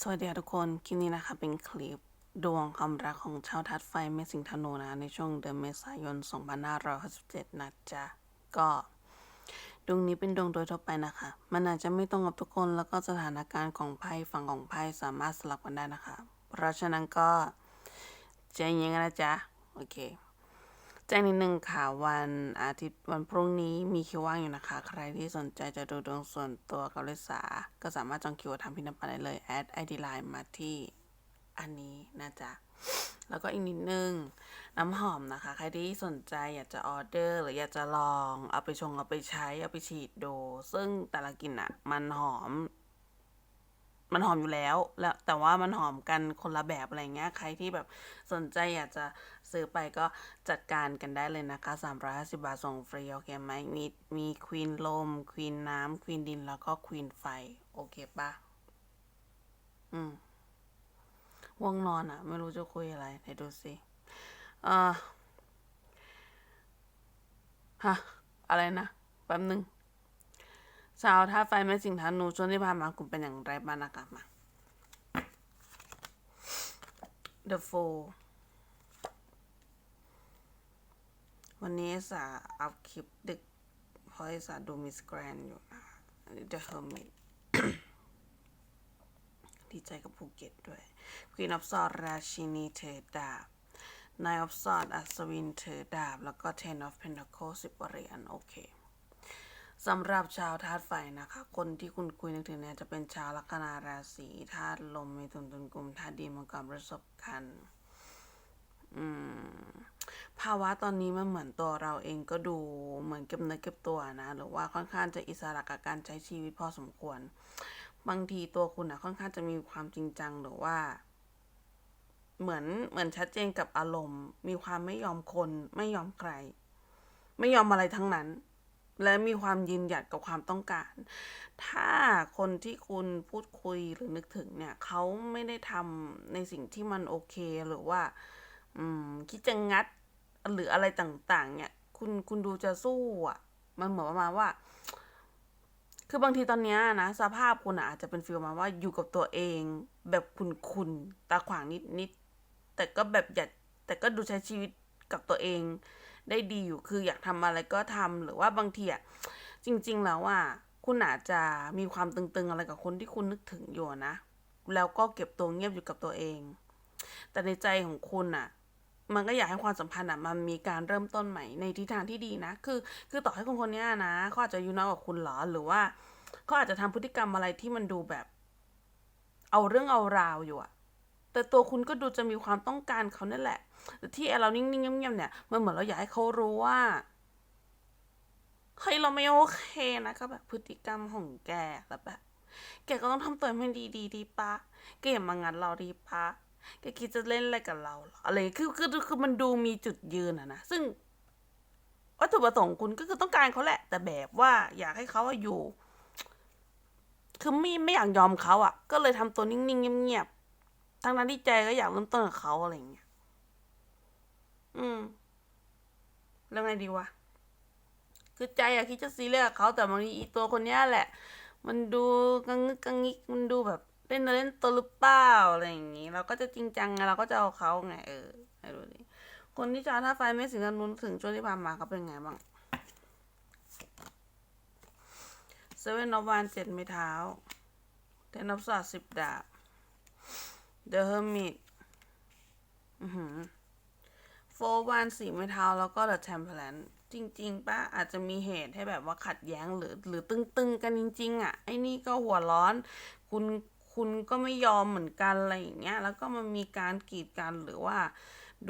สวัสดีทุกคน คลิปนี้นะคะเป็นคลิปดวงความรักของชาวทัดไฟเมสิงธนูนะในช่วงเดือนเมษายน 2567นะจ๊ะ ก็ดวงนี้เป็นดวงโดยทั่วไปนะคะ มันอาจจะไม่ตรงกับทุกคนแล้วก็สถานการณ์ของไพ่ฝั่งของไพ่สามารถสลับกันได้นะคะ เพราะฉะนั้นก็ใจเย็นกันนะจ๊ะ โอเค แจ้งนิดนึงค่ะวันอาทิตย์วันพรุ่งนี้มีคิวว่างอยู่นะคะ ใครที่สนใจจะดูดวงส่วนตัวกับลิสาก็สามารถจองคิวทำพินัปันได้เลยแอดไอดีไลน์มาที่อันนี้นะจ๊ะแล้วก็อีกนิดนึง น้ำหอมนะคะ ใครที่สนใจอยากจะออเดอร์ หรืออยากจะลอง เอาไปชงเอาไปใช้ เอาไปฉีดดู ซึ่งแต่ละกลิ่นอะมันหอม มันหอมอยู่แล้ว แล้วแต่ว่ามันหอมกันคนละแบบอะไรเงี้ย ใครที่แบบสนใจอยากจะซื้อไปก็จัดการกันได้เลยนะคะ 350 บาทส่งฟรี โอเคไหมมีมีควีนลมควีนน้ำควีนดินแล้วก็ควีนไฟ โอเคปะอืมว่วงนอนอะ ไม่รู้จะคุยอะไรไหนดูสิเอ่อฮะอะไรนะ แป๊บนึง ชาวท่าไฟแม่สิงธานูช่วงที่ผ่านมาคุณเป็นอย่างไรบ้างนะคะมา The Fool วันนี้สาอัพคลิปดึกเพราะสาดูมิสแกรนอยู่นะคะอันนี้ The Hermit ดีใจกับภูเก็ตด้วย Queen of Swords ราชินีเธอดาบ Nine of Swords อัศวินเธอดาบ แล้วก็ Ten of Pentacles สิบเหรียญโอเค สำหรับชาวธาตุไฟนะคะ คนที่คุณคุยนึกถึงเนี่ยจะเป็นชาวลัคนาราศีธาตุลมเมถุนตุลกุมธาตุดินมังกรประสบกันธ์อืมภาวะตอนนี้มันเหมือนตัวเราเองก็ดูเหมือนเก็บเนื้อเก็บตัวนะ หรือว่าค่อนข้างจะอิสระกับการใช้ชีวิตพอสมควร บางทีตัวคุณอะค่อนข้างจะมีความจริงจังหรือว่า เหมือนเหมือนชัดเจนกับอารมณ์ มีความไม่ยอมคน ไม่ยอมใคร ไม่ยอมอะไรทั้งนั้น และมีความยืนหยัดกับความต้องการ ถ้าคนที่คุณพูดคุยหรือนึกถึงเนี่ยเขาไม่ได้ทำในสิ่งที่มันโอเคหรือว่าอืมคิดจะงัดหรืออะไรต่างๆ เนี่ย คุณคุณดูจะสู้อะ มันเหมือนประมาณว่า คือบางทีตอนเนี้ยนะสภาพคุณอาจจะเป็นฟีลมาว่าอยู่กับตัวเอง แบบคุณคุณตาขวางนิดนิดแต่ก็แบบอยากแต่ก็ดูใช้ชีวิตกับตัวเอง ได้ดีอยู่คืออยากทำอะไรก็ทำหรือว่าบางทีอะจริง ๆ แล้วอะคุณอาจจะมีความตึงๆอะไรกับคนที่คุณนึกถึงอยู่นะ แล้วก็เก็บตัวเงียบอยู่กับตัวเอง แต่ในใจของคุณอะมันก็อยากให้ความสัมพันธ์อะมันมีการเริ่มต้นใหม่ในทิศทางที่ดีนะ คือ คือต่อให้คนคนนี้นะเขาอาจจะอยู่น้อยกว่าคุณเหรอหรือว่าเขาอาจจะทำพฤติกรรมอะไรที่มันดูแบบ เอาเรื่องเอาราวอยู่อะ แต่ตัวคุณก็ดูจะมีความต้องการเขานั่นแหละ แต่ที่เรานิ่งๆเงียบๆเนี่ย มันเหมือนเราอยากให้เขารู้ว่าเฮ้ยเราไม่โอเคนะกับแบบพฤติกรรมของแกแล้วแบบ แกก็ต้องทำตัวให้ดีดีดีปะแกอย่ามางัดเราดีปะแกคิดจะเล่นอะไรกับเราหรออะไรคือคือคือมันดูมีจุดยืนอะนะซึ่งวัตถุประสงค์คุณก็คือต้องการเขาแหละ แต่แบบว่าอยากให้เขาอยู่ คือไม่ไม่อยากยอมเขาอะก็เลยทำตัวนิ่งๆเงียบ ทั้งนั้นที่ใจก็อยากเริ่มต้นกับเขาอะไรอย่างเงี้ย อืม แล้วไงดีวะ คือใจอะคิดจะซีเรียสกับเขาแต่บางทีอีตัวคนเนี้ยแหละ มันดูกังงึกกังงิกมันดูแบบเล่นเล่นตัวหรือเปล่าอะไรอย่างงี้ เราก็จะจริงจังไงเราก็จะเอาเขาไงเออให้ดูดิคนที่จะถ้าไฟไม่สิงกันนุนถึงช่วงที่ผ่านมาเขาเป็นไงบ้างเซเว่นนวานเจ็ดไม้เท้าเทนนับศาสตร์สิบดาบ เดอะเฮอร์มิตโฟวานสีเมทัลแล้วก็เดอะแทมเพลนจริง ๆป้าอาจจะมีเหตุให้แบบว่าขัดแย้งหรือ หรือตึง ๆ กันจริง ๆ อะ ไอ้นี่ก็หัวร้อน คุณคุณก็ไม่ยอมเหมือนกันอะไรอย่างเงี้ย แล้วก็มันมีการกีดกันหรือว่า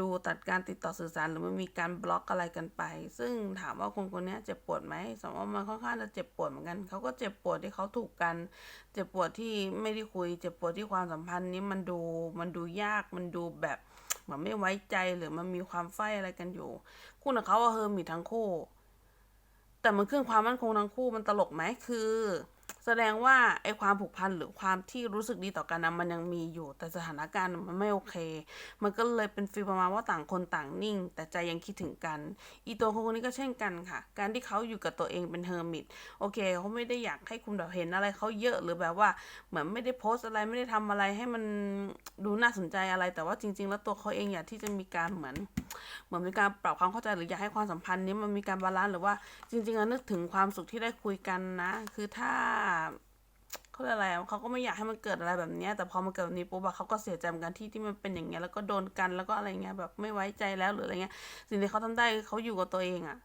ดูตัดการติดต่อสื่อสารหรือมันมีการบล็อกอะไรกันไป ซึ่งถามว่าคนคนนี้เจ็บปวดไหมสมมติว่ามันค่อนข้างจะเจ็บปวดเหมือนกันเขาก็เจ็บปวดที่เขาถูกกัน เจ็บปวดที่ไม่ได้คุย เจ็บปวดที่ความสัมพันธ์นี้มันดูมันดูยากมันดูแบบเหมือนไม่ไว้ใจหรือมันมีความไฟอะไรกันอยู่คุณกับเขาเฮอร์มีทั้งคู่ แต่มันขึ้นความมั่นคงทั้งคู่มันตลกไหมคือ แสดงว่าไอความผูกพันหรือความที่รู้สึกดีต่อกันนะมันยังมีอยู่แต่สถานการณ์มันไม่โอเค มันก็เลยเป็นฟีลประมาณว่าต่างคนต่างนิ่ง แต่ใจยังคิดถึงกัน อีตัวคนนี้ก็เช่นกันค่ะ การที่เขาอยู่กับตัวเองเป็นเฮอร์มิตโอเคเขาไม่ได้อยากให้คุณแบบเห็นอะไรเขาเยอะหรือแบบว่าเหมือนไม่ได้โพสต์อะไรไม่ได้ทำอะไรให้มันดูน่าสนใจอะไร แต่ว่าจริง ๆ แล้วตัวเขาเองอยากที่จะมีการเหมือนเหมือนมีการปรับความเข้าใจหรืออยากให้ความสัมพันธ์นี้มันมีการบาลานซ์หรือว่าจริงๆแล้วนึกถึงความสุขที่ได้คุยกันนะ คือถ้าเขาเรียกอะไรเขาก็ไม่อยากให้มันเกิดอะไรแบบนี้แต่พอมันเกิดแบบนี้ปุ๊บอะเขาก็เสียใจเหมือนกันที่ที่มันเป็นอย่างเงี้ยแล้วก็โดนกันแล้วก็อะไรเงี้ยแบบไม่ไว้ใจแล้วหรืออะไรเงี้ย สิ่งที่เขาทำได้คือเขาอยู่กับตัวเองอะ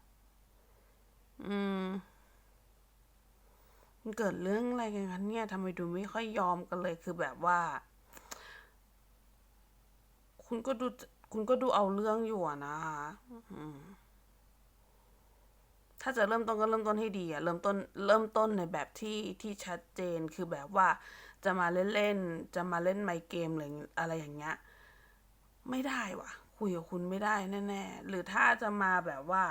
อืมมันเกิดเรื่องอะไรกันคะเนี่ยทำไมดูไม่ค่อยยอมกันเลยคือแบบว่า คุณก็ดูคุณก็ดูเอาเรื่องอยู่อะนะคะอืม ถ้าจะเริ่มต้นก็เริ่มต้นให้ดีอะเริ่มต้นเริ่มต้นในแบบที่ที่ชัดเจนคือแบบว่าจะมาเล่นๆจะมาเล่นไมค์เกมหรืออะไรอย่างเงี้ยไม่ได้ว่ะ คุยกับคุณไม่ได้แน่ๆหรือถ้าจะมาแบบว่า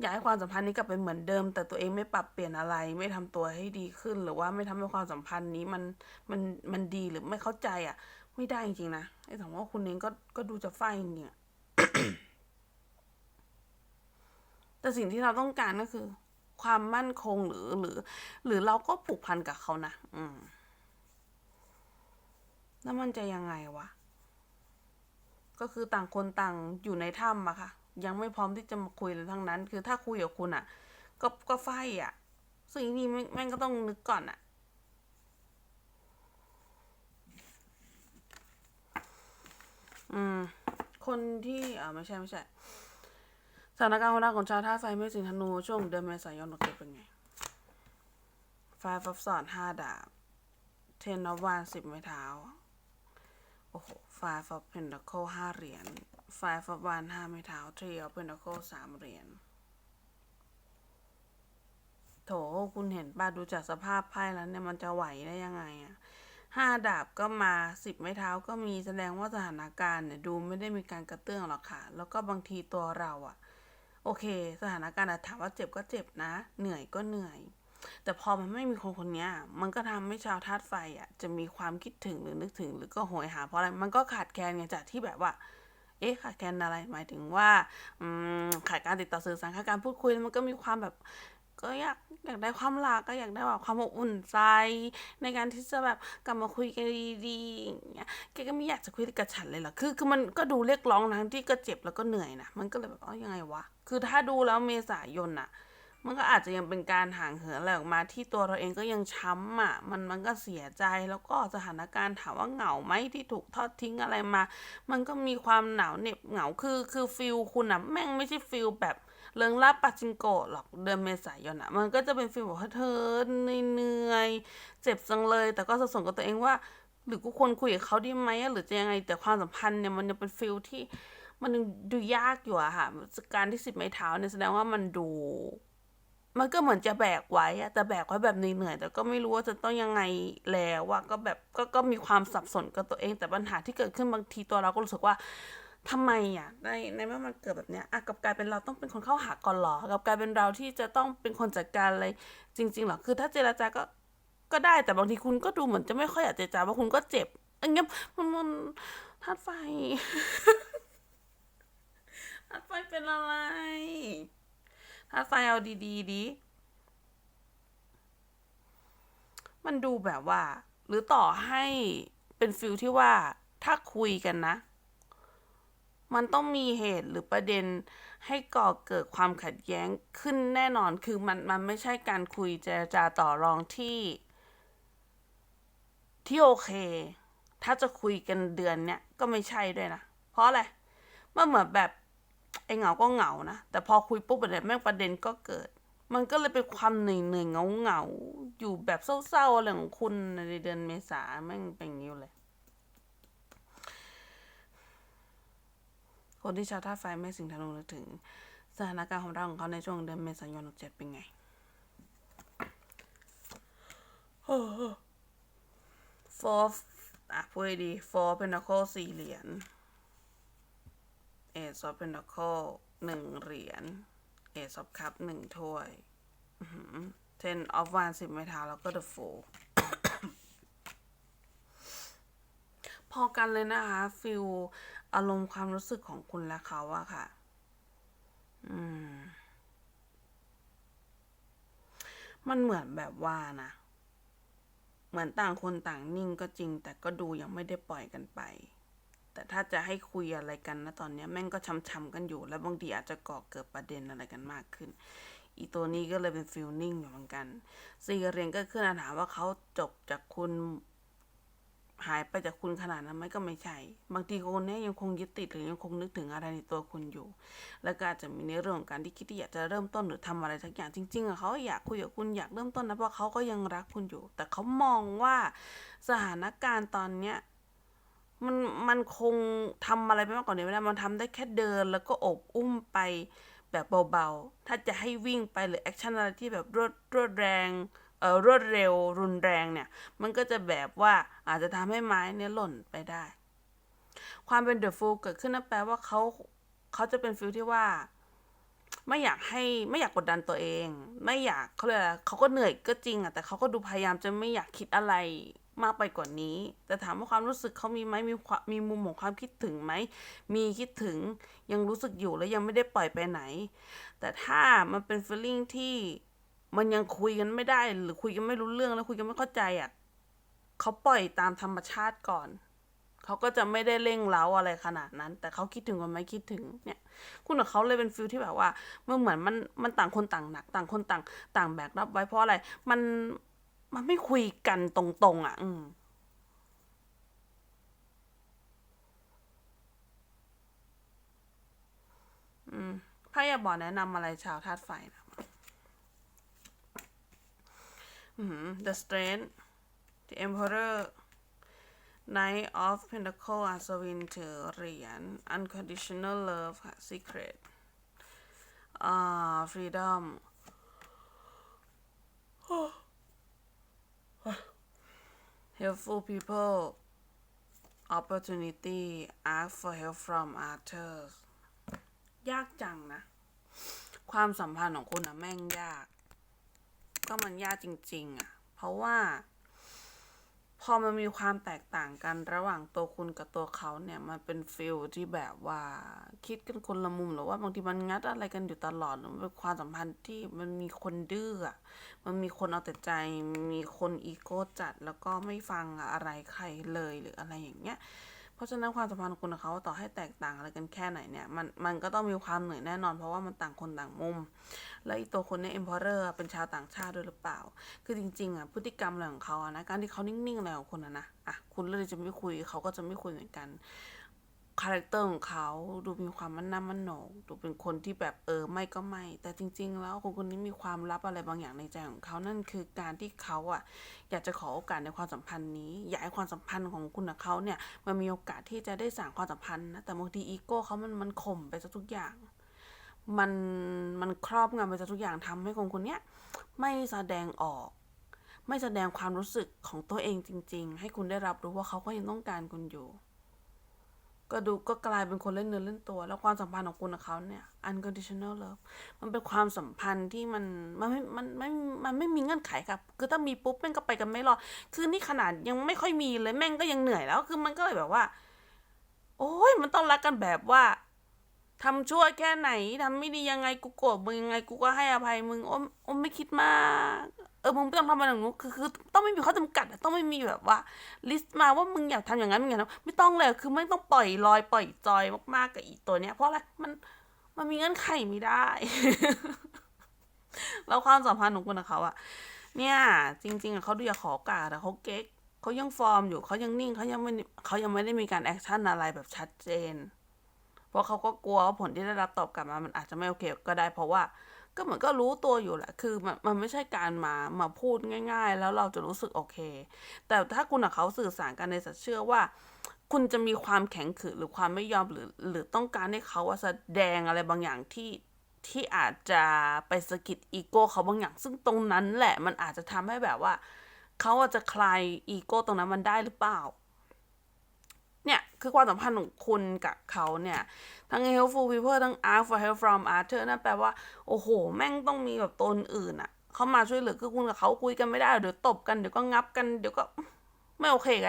อยากให้ความสัมพันธ์นี้กลับไปเหมือนเดิม แต่ตัวเองไม่ปรับเปลี่ยนอะไร ไม่ทำตัวให้ดีขึ้น หรือว่าไม่ทำให้ความสัมพันธ์นี้มันมันมันดีหรือไม่เข้าใจอะ ไม่ได้จริงๆนะไอ้ถามว่าคุณเองก็ก็ดูจะไฟจริงๆอะ แต่สิ่งที่เราต้องการก็คือ ความมั่นคงหรือหรือ หรือเราก็ผูกพันกับเขานะอืมแล้วมันจะยังไงวะ ก็คือต่างคนต่างอยู่ในถ้ำอะค่ะ ยังไม่พร้อมที่จะมาคุยเลยทั้งนั้น คือถ้าคุยกับคุณอะก็ก็ไฟอะสิ่งนี้แม่งก็ต้องนึกก่อนอะอืม คนที่อ่าไม่ใช่ไม่ใช่ สถานการณ์ความรักของชาวท่าไฟไม่สิงธนู ช่วงเดือนเมษายนโอเคเป็นไง Five of Swords ห้าดาบ Ten of Wands สิบไม้เท้า โอ้โห Five of Pentacle ห้าเหรียญ Five of Wands ห้าไม้เท้า Three of Pentacle สามเหรียญโถคุณเห็นป่ะดูจากสภาพไพ่แล้วเนี่ยมันจะไหวได้ยังไงอะห้าดาบก็มาสิบไม้เท้าก็มีแสดงว่าสถานการณ์เนี่ยดูไม่ได้มีการกระเตื้องหรอกค่ะ แล้วก็บางทีตัวเราอะ โอเค สถานการณ์อะถามว่าเจ็บก็เจ็บนะ เหนื่อยก็เหนื่อย แต่พอมันไม่มีคนคนเนี้ยมันก็ทำให้ชาวธาตุไฟอะ จะมีความคิดถึงหรือนึกถึง หรือก็โหยหาเพราะอะไร มันก็ขาดแคลนไงจากที่แบบว่า เอ๊ะขาดแคลนอะไร หมายถึงว่าขาดการติดต่อสื่อสารขาดการพูดคุย มันก็มีความแบบ ก็อยากอยากได้ความรักก็อยากได้แบบความอบอุ่นใจ ในการที่จะแบบกลับมาคุยกันดีๆอย่างเงี้ยแกก็ไม่อยากจะคุยกับฉันเลยหรอคือคือมันก็ดูเรียกร้องทั้งที่ก็เจ็บแล้วก็เหนื่อยนะมันก็เลยแบบอ๋อยังไงวะคือถ้าดูแล้วเมษายนอะมันก็อาจจะยังเป็นการห่างเหินอะไรออกมาที่ตัวเราเองก็ยังช้ำอะ มันมันก็เสียใจแล้วก็สถานการณ์ถามว่าเหงาไหมที่ถูกทอดทิ้งอะไรมา มันก็มีความหนาวเหน็บเหงาคือคือฟิลคุณอะแม่งไม่ใช่ฟิลแบบ เริงรับปาจิงโกะหรอกเดือนเมษายนอะมันก็จะเป็นฟิลแบบว่าเธอเหนื่อยเจ็บจังเลย แต่ก็สะสมกับตัวเองว่า หรือกูควรคุยกับเขาดีไหมหรือจะยังไงแต่ความสัมพันธ์เนี่ยมันยังเป็นฟิลที่มันดูยากอยู่อะค่ะ การที่สิบไม้เท้าเนี่ยแสดงว่ามันดู มันก็เหมือนจะแบกไว้อะแต่แบกไว้แบบเหนื่อยแต่ก็ไม่รู้ว่าจะต้องยังไงแล้วว่าก็แบบก็ก็มีความสับสนกับตัวเอง แต่ปัญหาที่เกิดขึ้นบางทีตัวเราก็รู้สึกว่า ทำไมอะในในเมื่อมันเกิดแบบเนี้ยอะกับกลายเป็นเราต้องเป็นคนเข้าหาก่อนเหรอกับกลายเป็นเราที่จะต้องเป็นคนจัดการอะไรจริงๆเหรอคือถ้าเจรจาก็ก็ได้แต่บางทีคุณก็ดูเหมือนจะไม่ค่อยอยากเจรจาเพราะคุณก็เจ็บอันเงี้ยมันมันธาตุไฟธาตุไฟเป็นอะไรธาตุไฟเอาดีๆดีมันดูแบบว่า หรือต่อให้เป็นฟิลที่ว่าถ้าคุยกันนะ มันต้องมีเหตุหรือประเด็นให้ก่อเกิดความขัดแย้งขึ้นแน่นอนคือมันมันไม่ใช่การคุยเจรจาต่อรองที่ ที่โอเค ถ้าจะคุยกันเดือนเนี้ยก็ไม่ใช่ด้วยนะ เพราะอะไรมันเหมือนแบบไอ้เหงาก็เหงานะ แต่พอคุยปุ๊บเนี่ยแม่งประเด็นก็เกิด มันก็เลยเป็นความเหนื่อยเหนื่อยเงาเงาอยู่แบบเศร้าๆอะไรของคุณในเดือนเมษาแม่งเป็นอย่างนี้เลย คนที่ชาวท่าไฟไม่สิงธนูนึกถึง สถานการณ์ของเราของเขาในช่วงเดือนเมษายนเจ็ดเป็นไง four อะพูดดี four pentacle สี่เหรียญเอซอฟเพนดัคเคิลหนึ่งเหรียญเอซอฟคัพหนึ่งถ้วย ten of wands สิบไม้เท้าแล้วก็ the fool พอกันเลยนะคะฟิลอารมณ์ความรู้สึกของคุณและเขาอะค่ะ อืม มันเหมือนแบบว่านะ เหมือนต่างคนต่างนิ่งก็จริง แต่ก็ดูยังไม่ได้ปล่อยกันไป แต่ถ้าจะให้คุยอะไรกันนะตอนนี้แม่งก็ช้ำๆกันอยู่ แล้วบางทีอาจจะก่อเกิดประเด็นอะไรกันมากขึ้นอีตัวนี้ก็เลยเป็นฟิลนิ่งอยู่เหมือนกัน ซีเรียนก็ขึ้นมาถามว่าเขาจบจากคุณ หายไปจากคุณขนาดนั้นไหมก็ไม่ใช่ บางทีคนนี้ยังคงยึดติดหรือยังคงนึกถึงอะไรในตัวคุณอยู่ แล้วก็อาจจะมีในเรื่องของการที่คิดที่อยากจะเริ่มต้นหรือทำอะไรสักอย่างจริงๆอะเขาอยากคุยกับคุณอยากเริ่มต้นนะเพราะเขาก็ยังรักคุณอยู่ แต่เขามองว่าสถานการณ์ตอนเนี้ยมันมันคงทำอะไรไปมากกว่านี้ไม่ได้มันทำได้แค่เดิน แล้วก็อบอุ้มไปแบบเบาๆ ถ้าจะให้วิ่งไปหรือแอคชั่นอะไรที่แบบรวดรวดแรง รวดเร็วรุนแรงเนี่ย มันก็จะแบบว่าอาจจะทำให้ไม้เนี่ยหล่นไปได้ ความเป็นเดอะฟูลเกิดขึ้นนั่นแปลว่าเขาเขาจะเป็นฟิลที่ว่า ไม่อยากให้ไม่อยากกดดันตัวเอง ไม่อยากเขาเลยกอะไรเขาก็เหนื่อยก็จริงอะแต่เขาก็ดูพยายามจะไม่อยากคิดอะไรมากไปกว่านี้ แต่ถามว่าความรู้สึกเขามีไหมมีความมีมุมของความคิดถึงไหม มีคิดถึงยังรู้สึกอยู่และยังไม่ได้ปล่อยไปไหน แต่ถ้ามันเป็น feeling ที่ มันยังคุยกันไม่ได้ หรือคุยกันไม่รู้เรื่องแล้วคุยกันไม่เข้าใจอะเขาปล่อยตามธรรมชาติก่อนเขาก็จะไม่ได้เร่งเร้าอะไรขนาดนั้น แต่เขาคิดถึงกันไหมคิดถึงเนี่ย คุณกับเขาเลยเป็นฟิลที่แบบว่ามันเหมือนมันมันต่างคนต่างหนัก ต่างคนต่างต่างแบกรับไว้เพราะอะไร มันมันไม่คุยกันตรงๆ อะ อืมอืมไพ่อยาบอกแนะนำอะไรชาวธาตุไฟนะ อืม The Strength The Emperor Knight of Pentacle อัศวินถือเหรียญ Unconditional Love ค่ะ Secret อ่า Freedom Helpful people Opportunity Ask for help from others ยากจังนะ ความสัมพันธ์ของคุณอะแม่งยาก ก็มันยากจริง ๆอะเพราะว่า พอมันมีความแตกต่างกันระหว่างตัวคุณกับตัวเขาเนี่ย มันเป็นฟิลที่แบบว่าคิดกันคนละมุมหรือว่าบางทีมันงัดอะไรกันอยู่ตลอดหรือมันเป็นความสัมพันธ์ที่มันมีคนดื้ออะมันมีคนเอาแต่ใจ มีคนอีโก้จัดแล้วก็ไม่ฟังอะไรใครเลยหรืออะไรอย่างเงี้ย ราะฉะนั้นความสัมพันธ์ของคุณกับเขาต่อให้แตกต่างอะไรกันแค่ไหนเนี่ยมันมันก็ต้องมีความเหนื่อยแน่นอน เพราะว่ามันต่างคนต่างมุม แล้วอีตัวคนเนี่ย emperor อะเป็นชาวต่างชาติด้วยหรือเปล่า คือจริงๆอะพฤติกรรมอะไรของเขาอะนะการที่เขานิ่งๆอะไรของคุณอะนะอะคุณเลยจะไม่คุยเขาก็จะไม่คุยเหมือนกัน คาแรคเตอร์ของเขา ดูมีความมันน้ามันโหนกดูเป็นคนที่แบบเออไม่ก็ไม่ แต่จริง ๆ แล้วคนคนนี้มีความลับอะไรบางอย่างในใจของเขานั่นคือการที่เขาอะ อยากจะขอโอกาสในความสัมพันธ์นี้ อยากให้ความสัมพันธ์ของคุณกับเขาเนี่ยมันมีโอกาสที่จะได้สร้างความสัมพันธ์นะแต่บางทีอีโก้เขามันมันข่มไปซะทุกอย่าง มันมันครอบงำไปซะทุกอย่างทำให้คนคนเนี้ยไม่แสดงออกไม่แสดงความรู้สึกของตัวเองจริง ๆ ให้คุณได้รับรู้ว่าเขาก็ยังต้องการคุณอยู่ ก็ดูก็กลายเป็นคนเล่นเนื้อเล่นตัว แล้วความสัมพันธ์ของคุณกับเขาเนี่ย unconditional love มันเป็นความสัมพันธ์ที่มันมันไม่มันไม่มันไม่มีเงื่อนไขครับ คือถ้ามีปุ๊บแม่งก็ไปกันไม่รอดคือนี่ขนาดยังไม่ค่อยมีเลยแม่งก็ยังเหนื่อยแล้ว คือมันก็เลยแบบว่า โอ้ยมันต้องรักกันแบบว่าทำชั่วแค่ไหนทำไม่ดียังไงกูโกรธมึงยังไงกูก็ให้อภัยมึงอ้มอ้มไม่คิดมาก เออมึงไม่ต้องทำอะไรอย่างนู้นคือคือต้องไม่มีข้อจำกัดอะต้องไม่มีแบบว่า ลิสต์มาว่ามึงอยากทำอย่างนั้นมึงอยากทำไม่ต้องเลยคือไม่ต้องปล่อยลอยปล่อยจอยมากๆกับอีตัวเนี้ยเพราะอะไรมันมันมีเงื่อนไขไม่ได้ แล้วความสัมพันธ์ของคุณกับเขาอะเนี่ย จริง ๆเขาดูอยากขอโอกาสแต่เขาเก๊กเขายังฟอร์มอยู่เขายังนิ่งเขายังไม่เขายังไม่ได้มีการแอคชั่นอะไรแบบชัดเจน เพราะเขาก็กลัวว่าผลที่ได้รับตอบกลับมา มันอาจจะไม่โอเคก็ได้ เพราะว่า ก็เหมือนก็รู้ตัวอยู่แหละ คือมันมันไม่ใช่การมามาพูดง่าย ๆ แล้วเราจะรู้สึกโอเค แต่ถ้าคุณกับเขาสื่อสารกันในสัตว์เชื่อว่า คุณจะมีความแข็งขืนหรือความไม่ยอมหรือ หรือต้องการให้เขาแสดงอะไรบางอย่างที่ที่อาจจะไปสะกิดอีโก้เขาบางอย่าง ซึ่งตรงนั้นแหละมันอาจจะทำให้แบบว่า เขาอาจจะคลายอีโก้ตรงนั้นมันได้หรือเปล่า คือความสัมพันธ์ของคุณกับเขาเนี่ย ทั้ง helpful people ทั้ง ask for help from other นั่นแปลว่า โอ้โห แม่งต้องมีแบบตนอื่นอะเขามาช่วยเหลือคือคุณกับเขาคุยกันไม่ได้ เดี๋ยวตบกัน เดี๋ยวก็งับกัน เดี๋ยวก็ไม่โอเคแก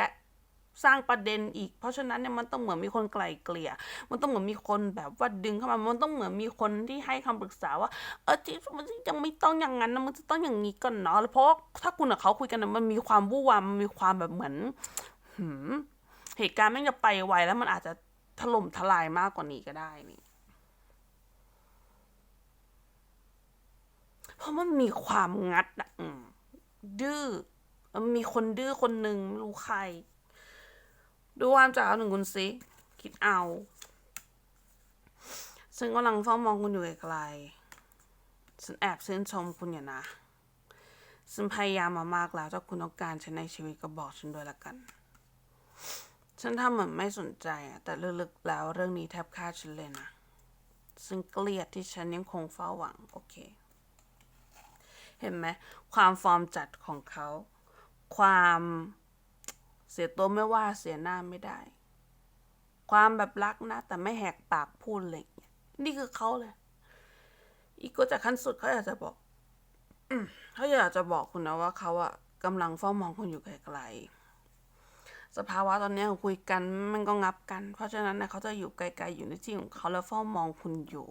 สร้างประเด็นอีก เพราะฉะนั้นเนี่ยมันต้องเหมือนมีคนไกลเกลี่ย มันต้องเหมือนมีคนแบบว่าดึงเข้ามา มันต้องเหมือนมีคนที่ให้คำปรึกษาว่า เออที่มันยังไม่ต้องอย่างนั้นนะมันจะต้องอย่างนี้ก่อนเนาะ เพราะถ้าคุณกับเขาคุยกันนะมันมีความวุ่นวายมันมีความแบบเหมือนหืม เหตุการณ์แม่งจะไปไวแล้วมันอาจจะถล่มทลายมากกว่านี้ก็ได้นี่เพราะมันมีความงัดอะอืมดื้อมีคนดื้อคนหนึ่งไม่รู้ใคร ดูความจากเอาหนึ่งคุณสิคิดเอาฉันกำลังเฝ้ามองคุณอยู่ไกลๆฉันแอบชื่นชมคุณอยู่นะฉันพยายามมามากแล้วถ้าคุณต้องการฉันในชีวิตก็บอกฉันด้วยละกัน ฉันทำเหมือนไม่สนใจอะแต่ลึกๆแล้วเรื่องนี้แทบฆ่าฉันเลยนะ ซึ่งเกลียดที่ฉันยังคงเฝ้าหวัง โอเค เห็นไหม ความฟอร์มจัดของเขา ความเสียตัวไม่ว่าเสียหน้าไม่ได้ ความแบบรักนะ แต่ไม่แหกปากพูดอะไรอย่างเงี้ยนี่คือเขาเลย อีกก็จากขั้นสุดเขาอยากจะบอกอเขาอยากจะบอกคุณนะว่าเขาอะกำลังเฝ้ามองคุณอยู่ไกลๆ สภาวะตอนนี้คุยกันมันก็งับกัน เพราะฉะนั้นเนี่ยเขาจะอยู่ไกลๆอยู่ในที่ของเขาแล้วเฝ้ามองคุณอยู่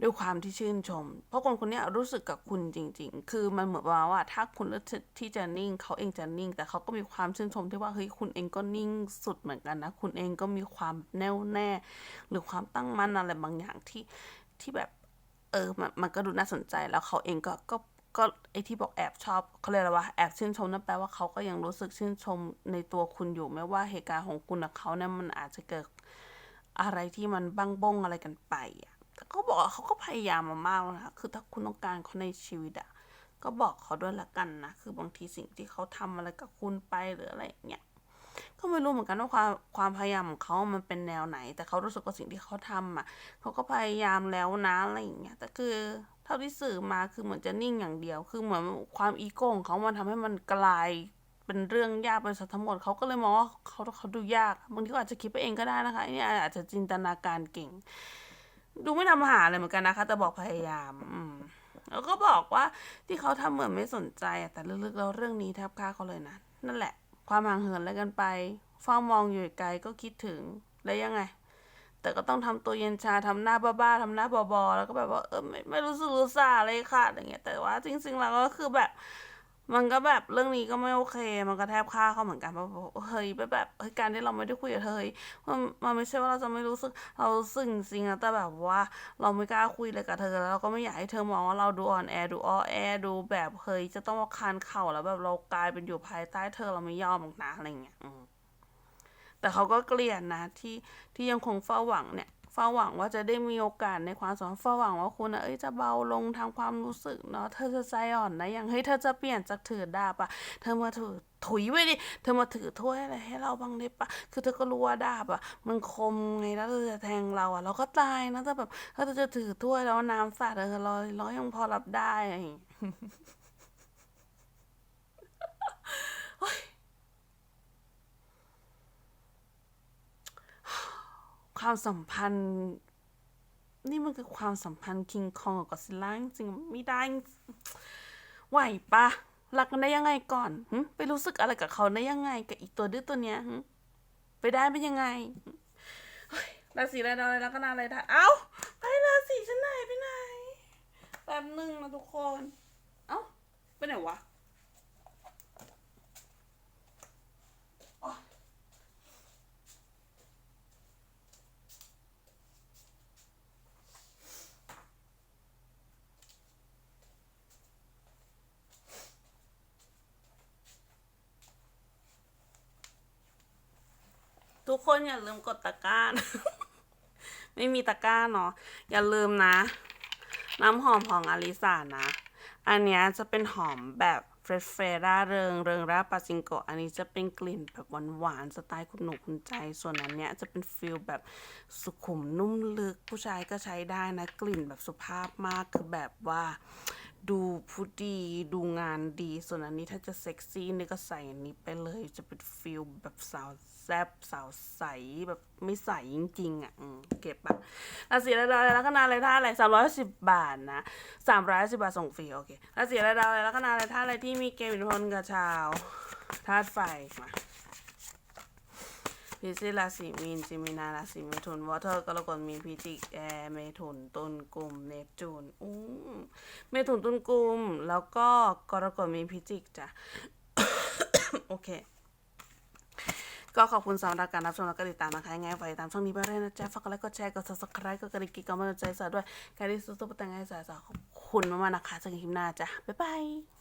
ด้วยความที่ชื่นชม เพราะคนคนนี้รู้สึกกับคุณจริง ๆ คือมันเหมือนว่าว่าถ้าคุณเลือกที่จะนิ่ง เขาเองจะนิ่ง แต่เขาก็มีความชื่นชมที่ว่าเฮ้ยคุณเองก็นิ่งสุดเหมือนกันนะคุณเองก็มีความแน่วแน่ หรือความตั้งมั่นอะไรบางอย่างที่ที่แบบเออมันมันก็ดูน่าสนใจแล้วเขาเองก็ก็ ก็ไอที่บอกแอบชอบเขาเรียกอะไรวะแอบชื่นชมนั่นแปลว่าเขาก็ยังรู้สึกชื่นชมในตัวคุณอยู่ไม่ว่าเหตุการณ์ของคุณกับเขาเนี่ยมันอาจจะเกิดอะไรที่มันบ้างบงอะไรกันไปอะแต่เขาบอกเขาก็พยายามมามากแล้วนะคะคือถ้าคุณต้องการเขาในชีวิตอะก็บอกเขาด้วยละกันนะคือบางทีสิ่งที่เขาทำอะไรกับคุณไปหรืออะไรอย่างเงี้ยก็ไม่รู้เหมือนกันว่าความความพยายามของเขามันเป็นแนวไหน แต่เขารู้สึกว่าสิ่งที่เขาทำอะเขาก็พยายามแล้วนะอะไรอย่างเงี้ยแต่คือ เท่าที่สื่อมาคือเหมือนจะนิ่งอย่างเดียว คือเหมือนความอีโก้ของเขามันทำให้มันกลายเป็นเรื่องยากไปซะทั้งหมดเขาก็เลยมองว่าเขาเขาดูยากบางทีก็อาจจะคิดไปเองก็ได้นะคะอันนี่อาจจะจินตนาการเก่ง ดูไม่ทำอาหารเลยเหมือนกันนะคะ แต่บอกพยายาม อืมแล้วก็บอกว่าที่เขาทำเหมือนไม่สนใจอะแต่ลึกๆแล้วเรื่องนี้แทบฆ่าเขาเลยนะนั่นแหละ ความห่างเหินอะไรกันไปเฝ้ามองอยู่ไกลก็คิดถึงแล้วยังไง แต่ก็ต้องทำตัวเย็นชาทำหน้าบ้าๆทำหน้าบอๆแล้วก็แบบว่าเออไม่ไม่รู้สึกรู้สาเลยค่ะอะไรเงี้ยแต่ว่าจริงๆแล้วก็คือแบบ มันก็แบบเรื่องนี้ก็ไม่โอเค มันก็แทบฆ่าเขาเหมือนกันเพราะเฮ้ยแบบเฮ้ยการที่เราไม่ได้คุยกับเธอมันมันไม่ใช่ว่าเราจะไม่รู้สึกเราสึกจริงนะแต่แบบว่าเราไม่กล้าคุยเลยกับเธอแล้วเราก็ไม่อยากให้เธอมองว่าเราดูอ่อนแอดูอ้อแอดูแบบเฮ้ยจะต้องมาคานเข่าแล้วแบบเรากลายเป็นอยู่ภายใต้เธอเราไม่ยอมหรอกนะอะไรเงี้ยอืม แต่เขาก็เกลียดนะที่ที่ยังคงเฝ้าหวังเนี่ยเฝ้าหวังว่าจะได้มีโอกาสในความสัมพันธ์เฝ้าหวังว่าคุณอะเอ้ยจะเบาลงทางความรู้สึกเนาะเธอจะใจอ่อนนะอย่างเฮ้ยเธอจะเปลี่ยนจากถือดาบอะเธอมาถือถุยไปดิเธอมาถือถ้วยอะไรให้เราบ้างได้ปะคือเธอก็รู้ว่าดาบอะมันคมไงแล้วเธอจะแทงเราอะเราก็ตายนะแต่แบบถ้าเธอจะถือถ้วยแล้วน้ำสาดเธอเราเรายังพอรับได้อะไรอย่างเงี้ย ความสัมพันธ์ นี่มันคือความสัมพันธ์คิงคองกับกอซิลล่าจริงไม่ได้ ไหวปะรักกันได้ยังไงก่อนไปรู้สึกอะไรกับเขาได้ยังไง กับอีกตัวดื้อตัวเนี้ยไปได้เป็นยังไงราศีอะไรดาวอะไรลัคนาอะไรได้ เอ้า ไปราศีฉันไหนไปไหน แป๊บหนึ่งนะทุกคน เอ้า ไปไหนวะ ทุกคนอย่าลืมกดตะกร้า ไม่มีตะกร้าเนาะ อย่าลืมนะ น้ำหอมของอลิสานะ อันเนี้ยจะเป็นหอมแบบเฟรชเฟร่าเริงเริงร่าปาจิงโกอันนี้จะเป็นกลิ่นแบบหวานๆสไตล์คุณหนูคุณใจ ส่วนอันเนี้ยจะเป็นฟิลแบบสุขุมนุ่มลึกผู้ชายก็ใช้ได้นะ กลิ่นแบบสุภาพมากคือแบบว่าดูผู้ดีดูงานดี ส่วนอันนี้ถ้าจะเซ็กซี่นี่ก็ใส่อันนี้ไปเลยจะเป็นฟิลแบบสาว แซบสาวใสแบบไม่ใสจริงๆอะอืมเก็บอะราศีอะไรดาวอะไรลัคนาอะไรท่าอะไรสามร้อยสิบบาทนะสามร้อยสิบบาทส่งฟรีโอเคราศีอะไรดาวอะไรลัคนาอะไรท่าอะไรที่มีเกมอิทธิพลกับชาวธาตุไฟมาพิจิราศีมีนจิมินาราศีเมถุนวอเตอร์กรกฎมีนพิจิกแอร์เมถุนตุลกลุ่มเนปจูนอู้เมถุนตุลกลุ่มแล้วก็กรกฎมีนพิจิกจ้ะโอเค ก็ขอบคุณสำหรับการรับชมและก็ติดตามนะคะยังไงฝากติดตามช่องนี้ไปด้วยนะจ๊ะฝากกดไลค์กดแชร์กด subscribe กดกระดิ่งกิ๊กกำลังใจสาด้วยการที่สู้ๆไปแต่งให้สาวๆขอบคุณมากๆนะคะเจอกันคลิปหน้าจ้ะบ๊ายบาย